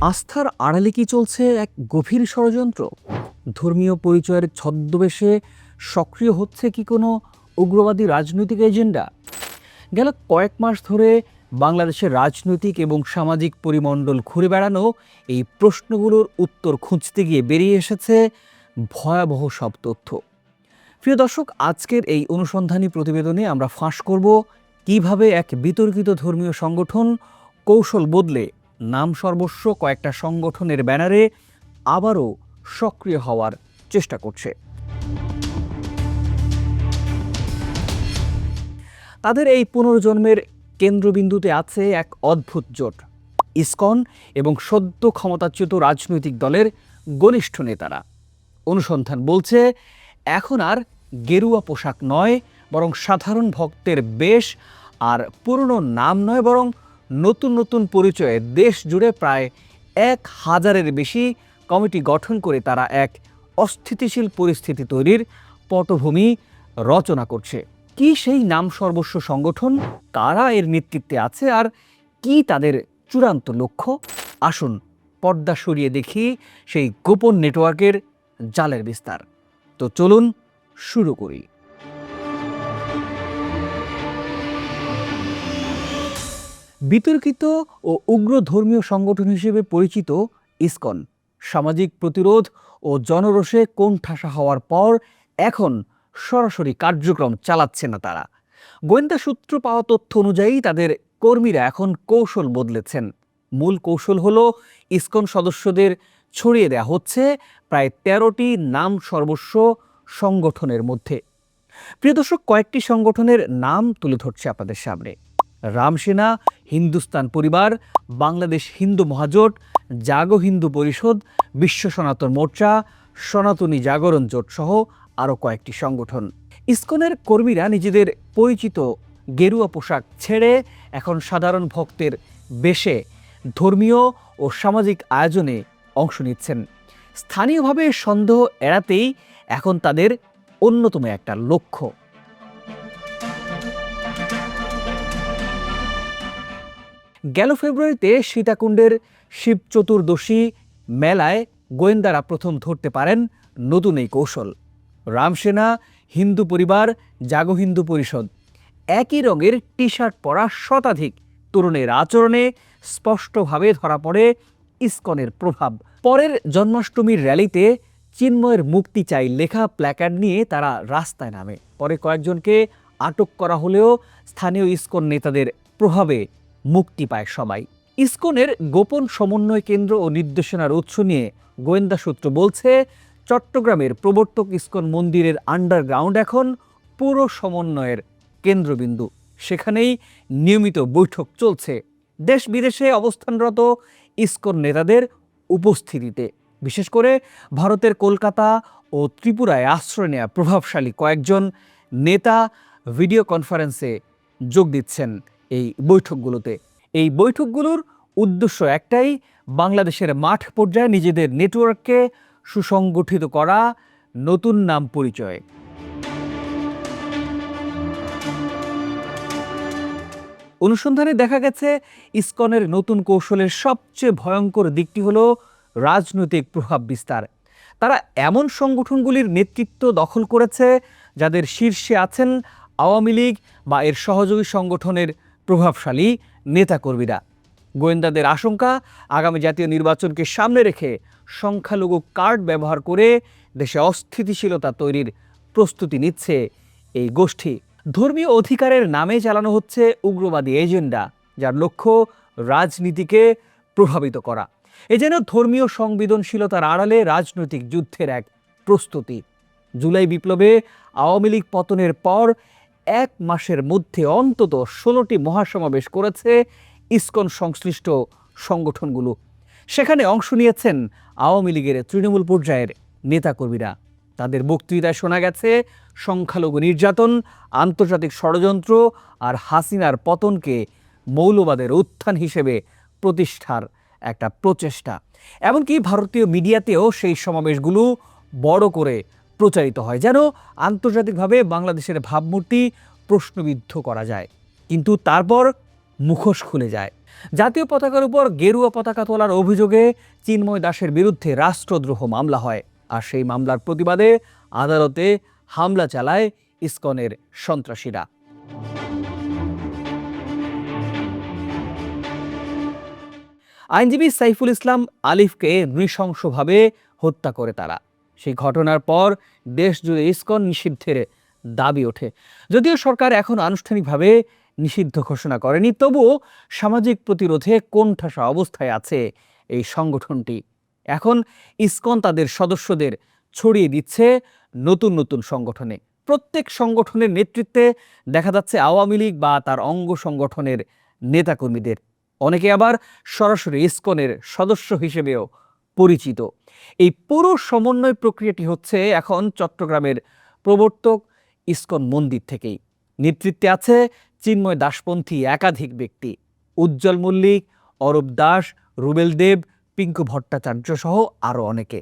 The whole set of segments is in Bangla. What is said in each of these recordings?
আস্থার আড়ালে কি চলছে এক গভীর ষড়যন্ত্র? ধর্মীয় পরিচয়ের ছদ্মবেশে সক্রিয় হচ্ছে কি কোনো উগ্রবাদী রাজনৈতিক এজেন্ডা? গেল কয়েক মাস ধরে বাংলাদেশের রাজনৈতিক এবং সামাজিক পরিমণ্ডল ঘুরে বেড়ানো এই প্রশ্নগুলোর উত্তর খুঁজতে গিয়ে বেরিয়ে এসেছে ভয়াবহ সব তথ্য। প্রিয় দর্শক, আজকের এই অনুসন্ধানী প্রতিবেদনে আমরা ফাঁস করব কীভাবে এক বিতর্কিত ধর্মীয় সংগঠন কৌশল বদলে নাম সর্বস্ব কয়েকটা সংগঠনের ব্যানারে আবারও সক্রিয় হওয়ার চেষ্টা করছে। তাদের এই পুনর্জন্মের কেন্দ্রবিন্দুতে আছে এক অদ্ভুত জোট, ইসকন এবং সদ্য ক্ষমতাচ্যুত রাজনৈতিক দলের ঘনিষ্ঠ নেতারা। অনুসন্ধান বলছে, এখন আর গেরুয়া পোশাক নয়, বরং সাধারণ ভক্তের বেশ, আর পুরনো নাম নয়, বরং নতুন নতুন পরিচয়ে দেশ জুড়ে প্রায় এক হাজারের বেশি কমিটি গঠন করে তারা এক অস্থিতিশীল পরিস্থিতি তৈরির পটভূমি রচনা করছে। কি সেই নাম সর্বস্ব সংগঠন? কারা এর নেতৃত্বে আছে? আর কি তাদের চূড়ান্ত লক্ষ্য? আসুন পর্দা সরিয়ে দেখি সেই গোপন নেটওয়ার্কের জালের বিস্তার। তো চলুন শুরু করি। বিতর্কিত ও উগ্র ধর্মীয় সংগঠন হিসেবে পরিচিত ইসকন। সামাজিক প্রতিরোধ ও জনরোষে কোণঠাসা হওয়ার পর এখন সরাসরি কার্যক্রম চালাচ্ছে না তারা। গোয়েন্দা সূত্র পাওয়া তথ্য অনুযায়ী তাদের কর্মীরা এখন কৌশল বদলেছেন। মূল কৌশল হল ইসকন সদস্যদের ছড়িয়ে দেওয়া হচ্ছে প্রায় তেরোটি নাম সর্বস্ব সংগঠনের মধ্যে। প্রিয় দর্শক, কয়েকটি সংগঠনের নাম তুলে ধরছে আপনাদের সামনে। রামসেনা হিন্দুস্তান পরিবার, বাংলাদেশ হিন্দু মহাজোট, জাগো হিন্দু পরিষদ, বিশ্ব সনাতন মোর্চা, সনাতনী জাগরণ জোট সহ আরও কয়েকটি সংগঠন। ইসকনের কর্মীরা নিজেদের পরিচিত গেরুয়া পোশাক ছেড়ে এখন সাধারণ ভক্তের বেশে ধর্মীয় ও সামাজিক আয়োজনে অংশ নিচ্ছেন। স্থানীয়ভাবে সন্দেহ এড়াতেই এখন তাদের অন্যতম একটা লক্ষ্য। গেল ফেব্রুয়ারিতে সীতাকুণ্ডের শিব চতুর্দশী মেলায় গোয়েন্দারা প্রথম ধরতে পারেন নতুন এই কৌশল। রামসেনা, হিন্দু পরিবার, জাগো হিন্দু পরিষদ। একই রঙের টি শার্ট পরা শতাধিক তরুণের আচরণে স্পষ্টভাবে ধরা পড়ে ইস্কনের প্রভাব। পরের জন্মাষ্টমীর র্যালিতে চিন্ময়ের মুক্তি চাই লেখা প্ল্যাকার্ড নিয়ে তারা রাস্তায় নামে। পরে কয়েকজনকে আটক করা হলেও স্থানীয় ইস্কন নেতাদের প্রভাবে মুক্তি পায় সবাই। ইসকনের গোপন সমন্বয় কেন্দ্র ও নির্দেশনার উৎস নিয়ে গোয়েন্দা সূত্র বলছে, চট্টগ্রামের প্রবর্তক ইসকন মন্দিরের আন্ডারগ্রাউন্ড এখন পুরো সমন্বয়ের কেন্দ্রবিন্দু। সেখানেই নিয়মিত বৈঠক চলছে। দেশ বিদেশে অবস্থানরত ইসকন নেতাদের উপস্থিতিতে। বিশেষ করে ভারতের কলকাতা ও ত্রিপুরায় আশ্রয় নেওয়া প্রভাবশালী কয়েকজন নেতা ভিডিও কনফারেন্সে যোগ দিচ্ছেন। এই বৈঠকগুলোতে। এই বৈঠকগুলোর উদ্দেশ্য একটাই, বাংলাদেশের মাঠ পর্যায়ে নিজেদের নেটওয়ার্ককে সুসংগঠিত করা, নতুন নাম পরিচয়। অনুসন্ধানে দেখা গেছে, ইসকনের নতুন কৌশলের সবচেয়ে ভয়ঙ্কর দিকটি হলো রাজনৈতিক প্রভাব বিস্তার। তারা এমন সংগঠনগুলির নেতৃত্ব দখল করেছে, যাদের শীর্ষে আছেন আওয়ামী লীগ বা এর সহযোগী সংগঠনের প্রভাবশালী নেতাকর্মীরা। গোয়েন্দাদের আশঙ্কা, আগামী জাতীয় নির্বাচনকে সামনে রেখে সংখ্যালঘু কার্ড ব্যবহার করে দেশে অস্থিতিশীলতা তৈরির প্রস্তুতি নিচ্ছে এই গোষ্ঠী। ধর্মীয় অধিকারের নামে চালানো হচ্ছে উগ্রবাদী এজেন্ডা, যার লক্ষ্য রাজনীতিকে প্রভাবিত করা। এ যেন ধর্মীয় সংবেদনশীলতার আড়ালে রাজনৈতিক যুদ্ধের এক প্রস্তুতি। জুলাই বিপ্লবে আওয়ামী লীগ পতনের পর এক মাসের মধ্যে অন্তত ষোলোটি মহাসমাবেশ করেছে ইসকন সংশ্লিষ্ট সংগঠনগুলো। সেখানে অংশ নিয়েছেন আওয়ামী লীগের তৃণমূল পর্যায়ের নেতাকর্মীরা। তাদের বক্তৃতায় শোনা গেছে, সংখ্যালঘু নির্যাতন, আন্তর্জাতিক ষড়যন্ত্র আর হাসিনার পতনকে মৌলবাদের উত্থান হিসেবে প্রতিষ্ঠার একটা প্রচেষ্টা। এমনকি ভারতীয় মিডিয়াতেও সেই সমাবেশগুলো বড় করে প্রচারিত হয়, যেন আন্তর্জাতিকভাবে বাংলাদেশের ভাবমূর্তি প্রশ্নবিদ্ধ করা যায়। কিন্তু তারপর মুখোশ খুলে যায়। জাতীয় পতাকার উপর গেরুয়া পতাকা তোলার অভিযোগে চিন্ময় দাসের বিরুদ্ধে রাষ্ট্রদ্রোহ মামলা হয়। আর সেই মামলার প্রতিবাদে আদালতে হামলা চালায় ইসকনের সন্ত্রাসীরা। আইনজীবী সাইফুল ইসলাম আলিফকে নৃশংসভাবে হত্যা করে তারা। সেই ঘটনার পর দেশ জুড়ে ইসকন নিষিদ্ধের দাবি ওঠে। যদিও সরকার এখন আনুষ্ঠানিকভাবে নিষিদ্ধ ঘোষণা করেনি, তবুও সামাজিক প্রতিরোধে কোণঠাসা অবস্থায় আছে এই সংগঠনটি। এখন ইস্কন তাদের সদস্যদের ছড়িয়ে দিচ্ছে নতুন নতুন সংগঠনে। প্রত্যেক সংগঠনের নেতৃত্বে দেখা যাচ্ছে আওয়ামী লীগ বা তার অঙ্গ সংগঠনের নেতাকর্মীদের। অনেকে আবার সরাসরি ইস্কনের সদস্য হিসেবেও পরিচিত। এই পুরো সমন্বয় প্রক্রিয়াটি হচ্ছে এখন চট্টগ্রামের প্রবর্তক ইস্কন মন্দির থেকেই। নেতৃত্বে আছে চিন্ময় দাসপন্থী একাধিক ব্যক্তি। উজ্জ্বল মল্লিক, অরূপ দাস, রুবেল দেব, পিঙ্কু ভট্টাচার্য সহ আরও অনেকে।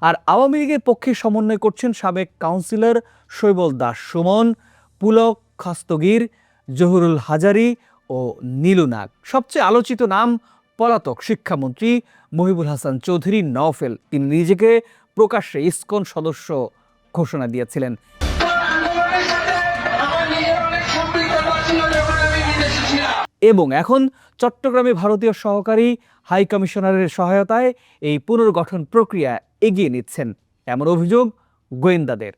আর আওয়ামী লীগের পক্ষে সমন্বয় করছেন সাবেক কাউন্সিলর শৈবল দাস সুমন, পুলক খাস্তগির, জহুরুল হাজারি ও নীলুনাগ সবচেয়ে আলোচিত নাম পলাতক শিক্ষামন্ত্রী মহিবুল হাসান চৌধুরী নওফেল, তিনি নিজেকে প্রকাশ্যে ইসকন সদস্য ঘোষণা দিয়েছিলেন। এবং এখন চট্টগ্রামে ভারতীয় সহকারী হাই কমিশনারের সহায়তায় এই পুনর্গঠন প্রক্রিয়া এগিয়ে নিচ্ছেন। এমন অভিযোগ গোয়েন্দাদের।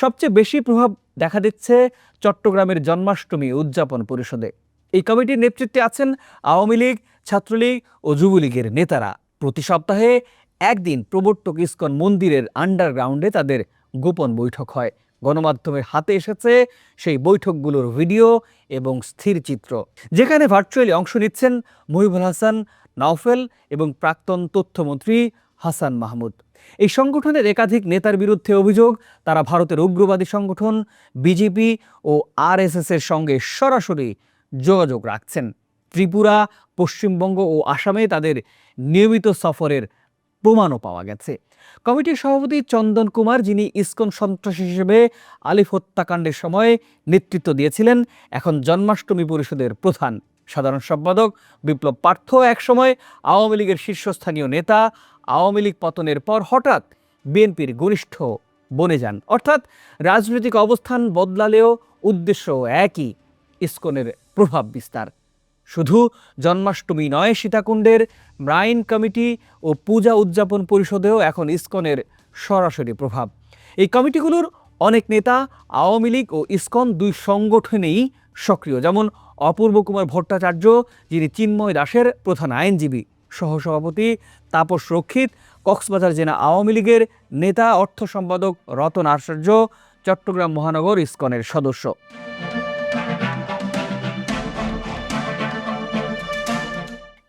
সবচেয়ে বেশি প্রভাব দেখা দিচ্ছে চট্টগ্রামের জন্মাষ্টমী উদযাপন পরিষদে। এই কমিটির নেতৃত্বে আছেন আওয়ামী লীগ ছাত্রলীগ ও যুবলীগের নেতারা প্রতি সপ্তাহে একদিন প্রবর্তক ইস্কন মন্দিরের আন্ডারগ্রাউন্ডে তাদের গোপন বৈঠক হয়। গণমাধ্যমের হাতে এসেছে সেই বৈঠকগুলোর ভিডিও এবং স্থির চিত্র। যেখানে ভার্চুয়ালি অংশ নিচ্ছেন মহিবুল হাসান, নাওফেল এবং প্রাক্তন তথ্যমন্ত্রী হাসান মাহমুদ। এই সংগঠনের একাধিক নেতার বিরুদ্ধে অভিযোগ, তারা ভারতের উগ্রবাদী সংগঠন, বিজেপি ও আরএসএস এর সঙ্গে সরাসরি যোগাযোগ রাখছেন। ত্রিপুরা পশ্চিমবঙ্গ ও আসামে তাদের নিয়মিত সফরের প্রমাণও পাওয়া গেছে। কমিটির সভাপতি চন্দন কুমার, যিনি ইসকন সন্ত্রাসী হিসেবে আলিফ হত্যাকাণ্ডের সময় নেতৃত্ব দিয়েছিলেন, এখন জন্মাষ্টমী পরিষদের প্রধান সাধারণ সম্পাদক বিপ্লব পার্থ একসময় আওয়ামী লীগের শীর্ষস্থানীয় নেতা, আওয়ামী লীগ পতনের পর হঠাৎ বিএনপির ঘনিষ্ঠ বনে যান। অর্থাৎ রাজনৈতিক অবস্থান বদলালেও উদ্দেশ্য একই, ইসকনের প্রভাব বিস্তার। শুধু জন্মাষ্টমী নয়, সীতাকুণ্ডের ব্রাইন কমিটি ও পূজা উদযাপন পরিষদেও এখন ইসকনের সরাসরি প্রভাব। এই কমিটিগুলোর অনেক নেতা, আওয়ামী লীগ ও ইসকন দুই সংগঠনেই সক্রিয়, যেমন অপূর্ব কুমার ভট্টাচার্য, যিনি চিন্ময় দাসের প্রধান আইনজীবী, সহসভাপতি তাপস রক্ষিত, কক্সবাজার জেলা আওয়ামী লীগের নেতা, অর্থ সম্পাদক রতন আচার্য, চট্টগ্রাম মহানগর ইসকনের সদস্য।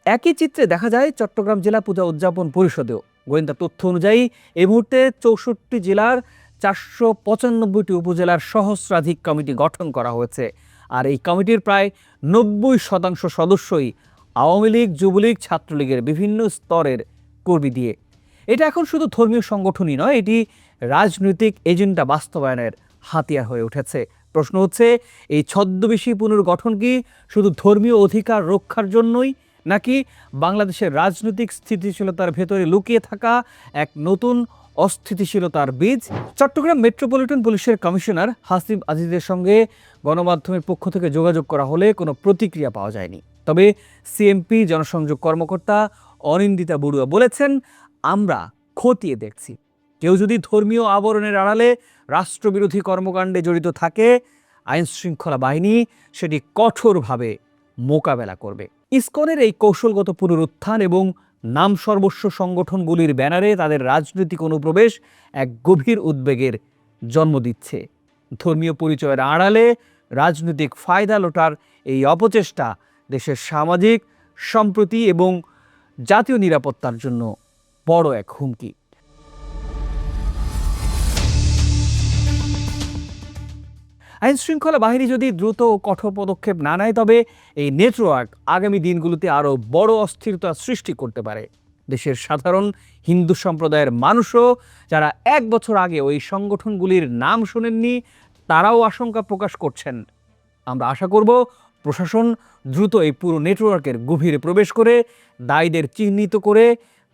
একই চিত্রে দেখা যায় চট্টগ্রাম জেলা পূজা উদযাপন পরিষদেও। গোয়েন্দা তথ্য অনুযায়ী, এই মুহূর্তে চৌষট্টি জেলার চারশো পঁচানব্বইটি উপজেলার সহস্রাধিক কমিটি গঠন করা হয়েছে। আর এই কমিটির প্রায় নব্বই শতাংশ সদস্যই আওয়ামী লীগ, যুবলীগ, ছাত্রলীগের বিভিন্ন স্তরের কর্মী দিয়ে। এটা এখন শুধু ধর্মীয় সংগঠনই নয়, এটি রাজনৈতিক এজেন্ডা বাস্তবায়নের হাতিয়ার হয়ে উঠেছে। প্রশ্ন হচ্ছে, এই ছদ্মবেশী পুনর্গঠন কি শুধু ধর্মীয় অধিকার রক্ষার জন্যই নাকি বাংলাদেশের রাজনৈতিক স্থিতিশীলতার ভেতরে লুকিয়ে থাকা এক নতুন অস্থিতিশীলতার বীজ? চট্টগ্রাম মেট্রোপলিটন পুলিশের কমিশনার হাসিব আজিজের সঙ্গে গণমাধ্যমের পক্ষ থেকে যোগাযোগ করা হলে কোনো প্রতিক্রিয়া পাওয়া যায়নি। তবে সিএমপি জনসংযোগ কর্মকর্তা অনিন্দিতা বড়ুয়া বলেছেন, আমরা খতিয়ে দেখছি। কেউ যদি ধর্মীয় আবরণের আড়ালে রাষ্ট্রবিরোধী কর্মকাণ্ডে জড়িত থাকে আইন শৃঙ্খলা বাহিনী সেটি কঠোরভাবে মোকাবেলা করবে। ইসকনের এই কৌশলগত পুনরুত্থান এবং নাম সর্বস্ব সংগঠনগুলির ব্যানারে তাদের রাজনৈতিক অনুপ্রবেশ এক গভীর উদ্বেগের জন্ম দিচ্ছে। ধর্মীয় পরিচয়ের আড়ালে রাজনৈতিক ফায়দা লোটার এই অপচেষ্টা দেশের সামাজিক, সম্প্রতি এবং জাতীয় নিরাপত্তার জন্য বড় এক হুমকি। আইন শৃঙ্খলা বাহিনী যদি দ্রুত ও কঠোর পদক্ষেপ না নেয়, তবে এই নেটওয়ার্ক আগামী দিনগুলোতে আরও বড় অস্থিরতা সৃষ্টি করতে পারে। দেশের সাধারণ হিন্দু সম্প্রদায়ের মানুষও যারা এক বছর আগে ওই সংগঠনগুলির নাম শোনেননি, তারাও আশঙ্কা প্রকাশ করছেন। আমরা আশা করব প্রশাসন দ্রুত এই পুরো নেটওয়ার্কের গভীরে প্রবেশ করে দায়ীদের চিহ্নিত করে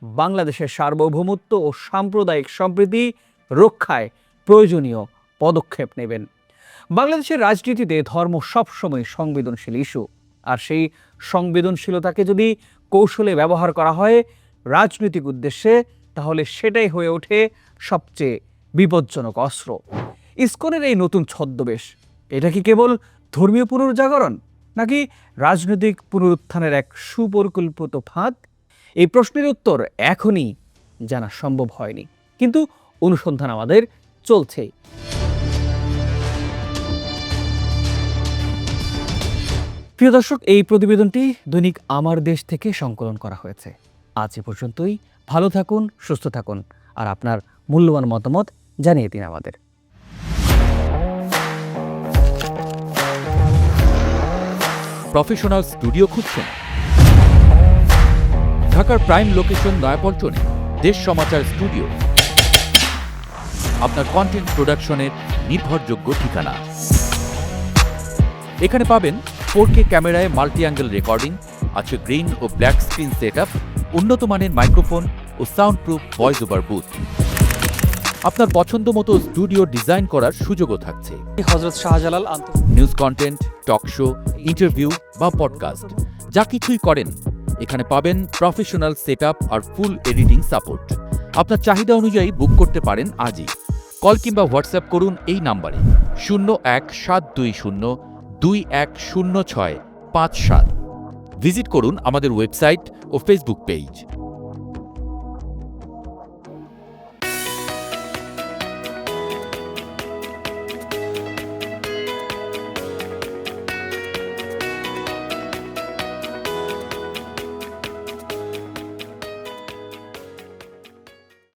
বাংলাদেশের সার্বভৌমত্ব ও সাম্প্রদায়িক সম্প্রীতি রক্ষায় প্রয়োজনীয় পদক্ষেপ নেবেন। বাংলাদেশের রাজনীতিতে ধর্ম সবসময় সংবেদনশীল ইস্যু। আর সেই সংবেদনশীলতাকে যদি কৌশলে ব্যবহার করা হয় রাজনৈতিক উদ্দেশ্যে, তাহলে সেটাই হয়ে ওঠে সবচেয়ে বিপজ্জনক অস্ত্র। ইস্কনের এই নতুন ছদ্মবেশ, এটা কি কেবল ধর্মীয় পুনর্জাগরণ নাকি রাজনৈতিক পুনরুত্থানের এক সুপরিকল্পিত ফাঁদ? এই প্রশ্নের উত্তর এখনই জানা সম্ভব হয়নি। কিন্তু অনুসন্ধান আমাদের চলছেই। প্রিয় দর্শক, এই প্রতিবেদনটি দৈনিক আমার দেশ থেকে সংকলন করা হয়েছে। আজ এ পর্যন্তই। ভালো থাকুন, সুস্থ থাকুন। আর আপনার মূল্যবান মতামত জানিয়ে দিন আমাদের। প্রফেশনাল স্টুডিও খুঁজছেন ঢাকার প্রাইম লোকেশন নয়াপল্টনে দেশ সমাচার স্টুডিও। আপনার কন্টেন্ট প্রোডাকশনের নির্ভরযোগ্য ঠিকানা। এখানে পাবেন ফোর কে ক্যামেরায় মাল্টি অ্যাঙ্গেল রেকর্ডিং আছে গ্রিন ও ব্ল্যাক স্ক্রিন সেট উন্নত মানের মাইক্রোফোন ও sound proof voice over booth. আপনার পছন্দ মতো স্টুডিও ডিজাইন করার সুযোগও থাকছে। Hazrat Shahjalal news content talk show interview বা পডকাস্ট যা কিছুই করেন এখানে পাবেন প্রফেশনাল সেট আর ফুল এডিটিং সাপোর্ট। আপনার চাহিদা অনুযায়ী বুক করতে পারেন আজই। কল কিংবা হোয়াটসঅ্যাপ করুন এই নাম্বারে শূন্য এক সাত দুই শূন্য দুই এক শূন্য ছয় পাঁচ সাত। ভিজিট করুন আমাদের ওয়েবসাইট ও ফেসবুক পেজ।